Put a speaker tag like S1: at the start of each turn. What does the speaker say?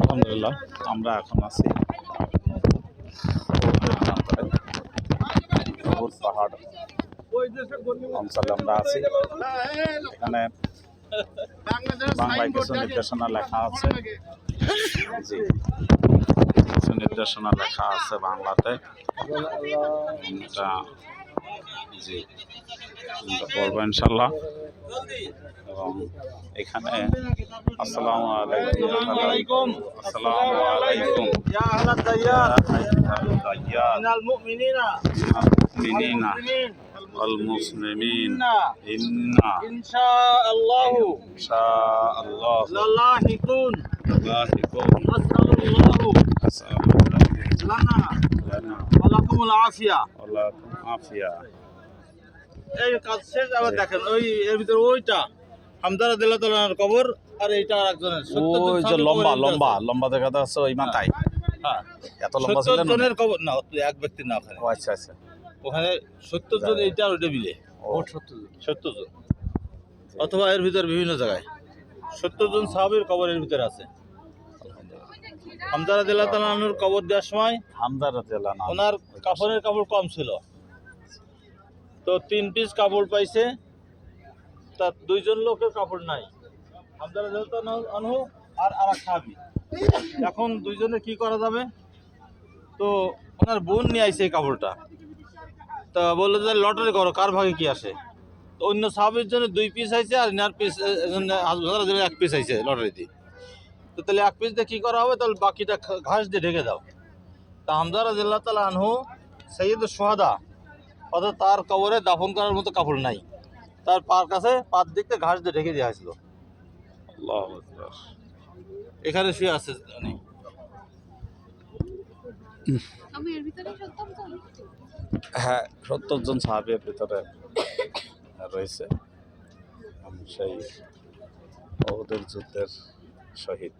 S1: আলহামদুলিল্লাহ, আমরা এখন আছি। পাহাড় আমরা কিছু নির্দেশনা লেখা আছে। কিছু নির্দেশনা লেখা আছে বাংলাতে। জি পড়ব ইনশাল্লাহ। এবং এখানে আসসালামু আলাইকুম আসসালামু আলাইকুম
S2: يا أهل الديار
S1: الديار
S2: من المؤمنين
S1: المؤمنين
S2: والمسلمين
S1: والمسلمين
S2: إنا
S1: إنا
S2: إن شاء الله
S1: إن شاء الله
S2: للاحقون
S1: لاحقون
S2: أسأل الله
S1: أسأل الله
S2: لنا
S1: لنا
S2: ولكم العافية
S1: ولكم عافية
S2: এই কাজ শেষ আবার দেখেন ওই এর ভিতরে ওইটা। হামদারা দিল্লা তালার কবর আর এইটা আর একজনের
S1: ওই যে লম্বা লম্বা লম্বা দেখা যাচ্ছে ওই মাথায়।
S2: হ্যাঁ।
S1: এত লম্বা ছিল
S2: জনের কবর না এক ব্যক্তি না ওখানে।
S1: আচ্ছা আচ্ছা।
S2: ওখানে সত্তর জন এইটা আর ওইটা মিলে।
S1: ও।
S2: সত্তর জন। অথবা এর ভিতর বিভিন্ন জায়গায়। সত্তর জন সাহাবের কবর এর ভিতরে আছে। হামদারা দিল্লা কবর দেওয়ার সময়
S1: রাদিয়াল্লাহু
S2: ওনার কাপড়ের কাপড় কম ছিল। তো তিন পিস কাপড় পাইছে। তা দুইজন লোকের কাপড় নাই। আনহু আর আর সাহাবি এখন দুইজনে কি করা যাবে? তো ওনার বোন নিয়ে আইছে এই কাপড়টা। তা বলল যে লটারি করো, কার ভাগে কি আসে? তো অন্য সাহাবির জন্য দুই পিস আইছে আর ইনার পিস হাজবেন্ডের জন্য এক পিস আইছে লটারিতে তো তাহলে এক পিস দিয়ে কী করা হবে? তাহলে বাকিটা ঘাস দিয়ে ঢেকে দাও। তা হামদা রাজিল্লাহ তালা আনহু সৈয়দ। সোহাদা অর্থাৎ তার কবরে দাফন করার মতো কাপড় নাই। তার পার কাছে পার দিকতে ঘাস দিয়ে ঢেকে দেওয়া হয়েছিল। এখানে শুয়ে আছে উনি
S1: হ্যাঁ সত্তর জন সাহাবের ভিতরে রয়েছে। সেই ওদের যুদ্ধের শহীদ।